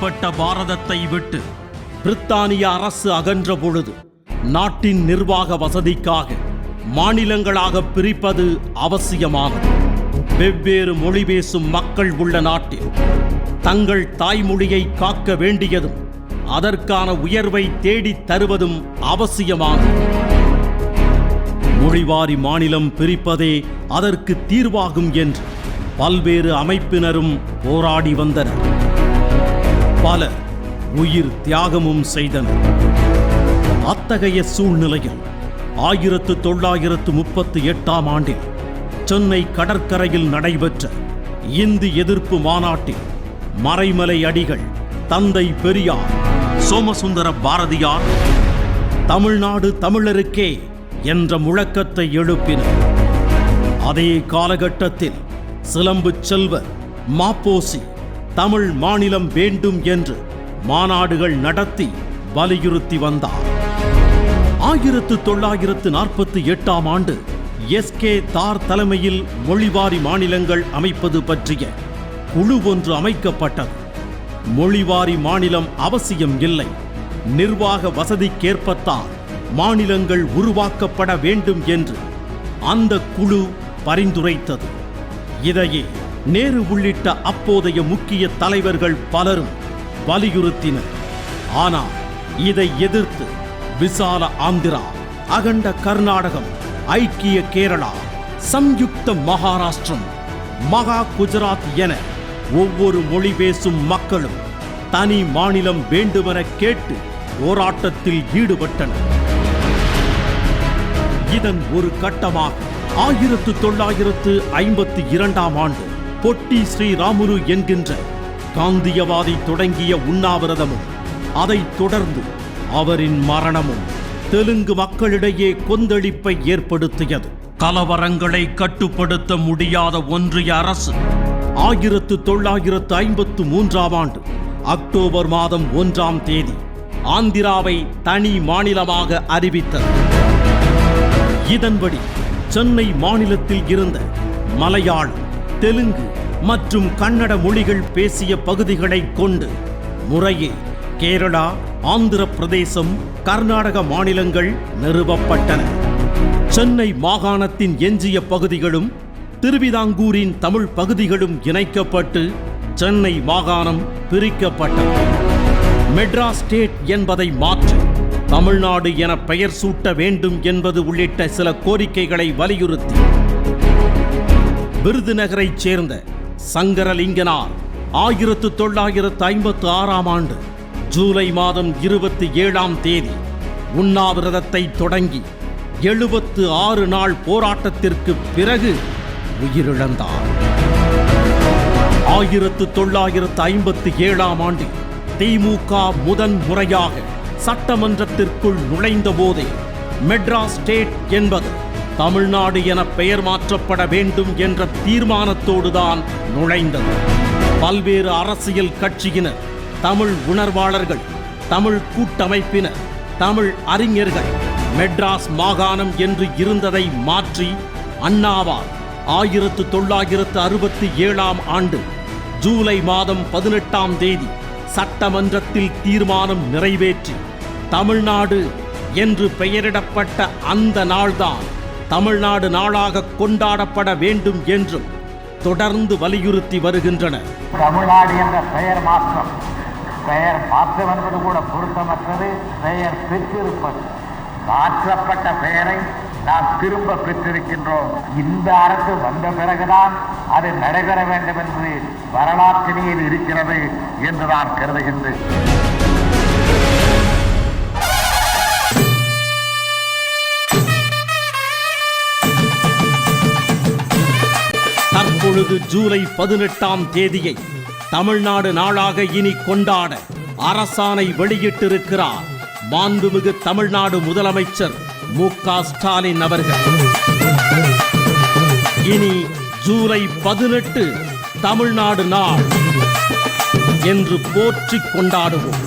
பிரிக்கப்பட்ட பாரதத்தை விட்டு பிரித்தானிய அரசு அகன்ற பொழுது நாட்டின் நிர்வாக வசதிக்காக மாநிலங்களாக பிரிப்பது அவசியமானது. வெவ்வேறு மொழி பேசும் மக்கள் உள்ள நாட்டில் தங்கள் தாய்மொழியை காக்க வேண்டியதும் அதற்கான உயர்வை தேடித் தருவதும் அவசியமானது. மொழிவாரி மாநிலம் பிரிப்பதே அதற்கு தீர்வாகும் என்று பல்வேறு அமைப்பினரும் போராடி வந்தனர். பலர் உயிர் தியாகமும் செய்தனர். அத்தகைய சூழ்நிலையில் ஆயிரத்து தொள்ளாயிரத்து முப்பத்தி எட்டாம் ஆண்டில் சென்னை கடற்கரையில் நடைபெற்ற இந்தி எதிர்ப்பு மாநாட்டில் மறைமலை அடிகள் தந்தை பெரியார் சோமசுந்தர பாரதியார் தமிழ்நாடு தமிழருக்கே என்ற முழக்கத்தை எழுப்பினர். அதே காலகட்டத்தில் சிலம்பு செல்வர் மாப்போசி தமிழ் மாநிலம் வேண்டும் என்று மாநாடுகள் நடத்தி வலியுறுத்தி வந்தார். ஆயிரத்து தொள்ளாயிரத்து நாற்பத்தி எட்டாம் ஆண்டு எஸ் கே தார் தலைமையில் மொழிவாரி மாநிலங்கள் அமைப்பது பற்றிய குழு ஒன்று அமைக்கப்பட்டது. மொழிவாரி மாநிலம் அவசியம் இல்லை. நிர்வாக வசதிக்கேற்பத்தான் மாநிலங்கள் உருவாக்கப்பட வேண்டும் என்று அந்த குழு பரிந்துரைத்தது. இதையே நேரு உள்ளிட்ட அப்போதைய முக்கிய தலைவர்கள் பலரும் வலியுறுத்தினர். ஆனால் இதை எதிர்த்து விசால ஆந்திரா அகண்ட கர்நாடகம் ஐக்கிய கேரளா சம்யுக்த மகாராஷ்டிரம் மகா குஜராத் என ஒவ்வொரு மொழி பேசும் மக்களும் தனி மாநிலம் வேண்டுமென கேட்டு போராட்டத்தில் ஈடுபட்டனர். இதன் ஒரு கட்டமாக ஆயிரத்து தொள்ளாயிரத்து ஐம்பத்தி இரண்டாம் ஆண்டு பொட்டி ஸ்ரீராமுரு என்கின்ற காந்தியவாதி தொடங்கிய உண்ணாவிரதமும் அதைத் தொடர்ந்து அவரின் மரணமும் தெலுங்கு மக்களிடையே கொந்தளிப்பை ஏற்படுத்தியது. கலவரங்களை கட்டுப்படுத்த முடியாத ஒன்றிய அரசு ஆயிரத்து தொள்ளாயிரத்து ஐம்பத்து மூன்றாம் ஆண்டு அக்டோபர் மாதம் ஒன்றாம் தேதி ஆந்திராவை தனி மாநிலமாக அறிவித்தது. இதன்படி சென்னை மாநிலத்தில் இருந்த மலையாளம் தெலுங்கு மற்றும் கன்னட மொழிகள் பேசிய பகுதிகளை கொண்டு முறையே கேரளா ஆந்திர பிரதேசம் கர்நாடக மாநிலங்கள் நிறுவப்பட்டன. சென்னை மாகாணத்தின் எஞ்சிய பகுதிகளும் திருவிதாங்கூரின் தமிழ் பகுதிகளும் இணைக்கப்பட்டு சென்னை மாகாணம் பிரிக்கப்பட்டது மெட்ராஸ் ஸ்டேட் என்பதை மாற்றி தமிழ்நாடு என பெயர் சூட்ட வேண்டும் என்பது உள்ளிட்ட சில கோரிக்கைகளை வலியுறுத்தி விருதுநகரைச் சேர்ந்த சங்கரலிங்கனார் ஆயிரத்து தொள்ளாயிரத்து ஐம்பத்து ஆறாம் ஆண்டு ஜூலை மாதம் இருபத்தி ஏழாம் தேதி உண்ணாவிரதத்தை தொடங்கி எழுபத்து ஆறு நாள் போராட்டத்திற்கு பிறகு உயிரிழந்தார். ஆயிரத்து தொள்ளாயிரத்து ஐம்பத்து ஏழாம் ஆண்டு திமுக முதன் முறையாக சட்டமன்றத்திற்குள் நுழைந்த போதே மெட்ராஸ் ஸ்டேட் என்பது தமிழ்நாடு என பெயர் மாற்றப்பட வேண்டும் என்ற தீர்மானத்தோடுதான் நுழைந்தது. பல்வேறு அரசியல் கட்சியினர் தமிழ் உணர்வாளர்கள் தமிழ் கூட்டமைப்பினர் தமிழ் அறிஞர்கள் மெட்ராஸ் மாகாணம் என்று இருந்ததை மாற்றி அண்ணாவால் ஆயிரத்து தொள்ளாயிரத்து அறுபத்தி ஏழாம் ஆண்டு ஜூலை மாதம் பதினெட்டாம் தேதி சட்டமன்றத்தில் தீர்மானம் நிறைவேற்றி தமிழ்நாடு என்று பெயரிடப்பட்ட அந்த நாள்தான் தமிழ்நாடு நாளாக கொண்டாடப்பட வேண்டும் என்றும் தொடர்ந்து வலியுறுத்தி வருகின்றனர் தமிழ்நாடு என்ற பெயர் மாற்றம். பெயர் மாற்றம் என்பது கூட பொருத்தமற்றது. பெயர் பெற்றிருப்பது. மாற்றப்பட்ட பெயரை நாம் திரும்ப பெற்றிருக்கின்றோம். இந்த அரசு வந்த பிறகுதான் அது நடைபெற வேண்டும் என்று வரலாற்றினில் இருக்கிறது என்று நான் கருதுகின்றேன். இப்பொழுது ஜூலை பதினெட்டாம் தேதியை தமிழ்நாடு நாளாக இனி கொண்டாட அரசாணை வெளியிட்டிருக்கிறார். மாண்புமிகு தமிழ்நாடு முதலமைச்சர் மு க ஸ்டாலின் அவர்கள். இனி ஜூலை பதினெட்டு தமிழ்நாடு நாள் என்று போற்றிக் கொண்டாடுவோம்.